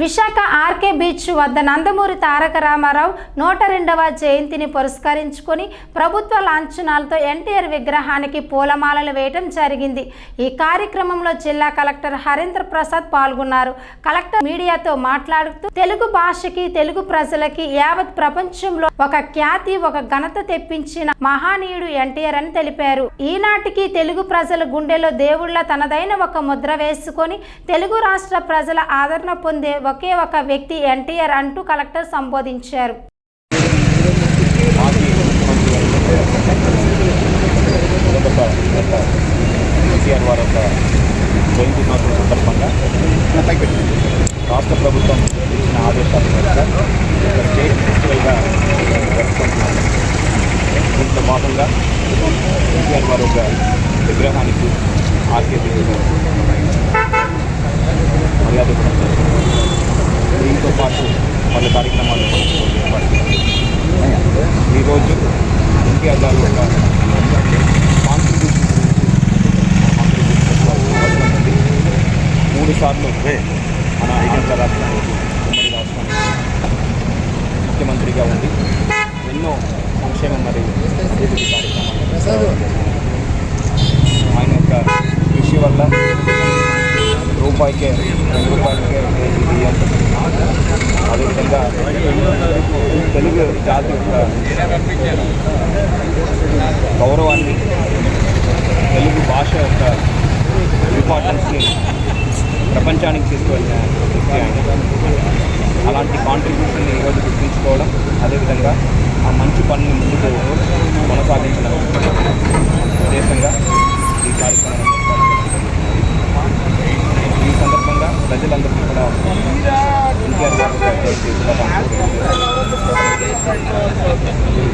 Visakha RK beach వద్ద నందమూరి తారక రామారావు నూట రెండవ జయంతిని పురస్కరించుకొని ప్రభుత్వ లాంఛనాలతో ఎన్టీఆర్ విగ్రహానికి పూలమాలలు వేయటం జరిగింది. ఈ కార్యక్రమంలో జిల్లా కలెక్టర్ హరేంద్ర ప్రసాద్ పాల్గొన్నారు. కలెక్టర్ మీడియాతో మాట్లాడుతూ తెలుగు భాషకి తెలుగు ప్రజలకి యావత్ ప్రపంచంలో ఒక ఖ్యాతి ఒక ఘనత తెప్పించిన మహానీయుడు ఎన్టీఆర్ అని తెలిపారు. ఈనాటికి తెలుగు ప్రజల గుండెలో దేవుళ్ళ తనదైన ఒక ముద్ర వేసుకొని తెలుగు రాష్ట్ర ప్రజల ఆదరణ పొందే ఒకే ఒక వ్యక్తి ఎన్టీఆర్ అంటూ కలెక్టర్ సంబోధించారు. కేసీఆర్ వారి యొక్క జయంతి సందర్భంగా రాష్ట్ర ప్రభుత్వం ఇచ్చిన ఆదేశాల మేరకు స్టేట్ ఫెస్టివల్గా జరుపుకుంటున్నాం దీంట్లో భాగంగా కేసీఆర్ వారి యొక్క విగ్రహానికి ఆర్కే మర్యాద కూడా పలు కార్యక్రమాలు ఈరోజు ఇంటి అద్దాలు మూడు సార్లు మన ఆంధ్ర రాష్ట్రానికి ఉమ్మడి రాష్ట్రానికి ముఖ్యమంత్రిగా ఉండి ఎన్నో సంక్షేమ మరి అభివృద్ధి కార్యక్రమాలు ఆయన యొక్క కృషి వల్ల రూపాయికే రెండు రూపాయలకే కేజీ బియ్యం అదేవిధంగా తెలుగు జాతి యొక్క గౌరవాన్ని తెలుగు భాష యొక్క ఇంపార్టెన్స్ని ప్రపంచానికి తీసుకువెళ్ళిన వ్యక్తి ఆయన. అలాంటి కాంట్రిబ్యూషన్ని ఈరోజు గుర్తించుకోవడం అదేవిధంగా ఆ మంచి పనిని ముందుకు మన Thank you.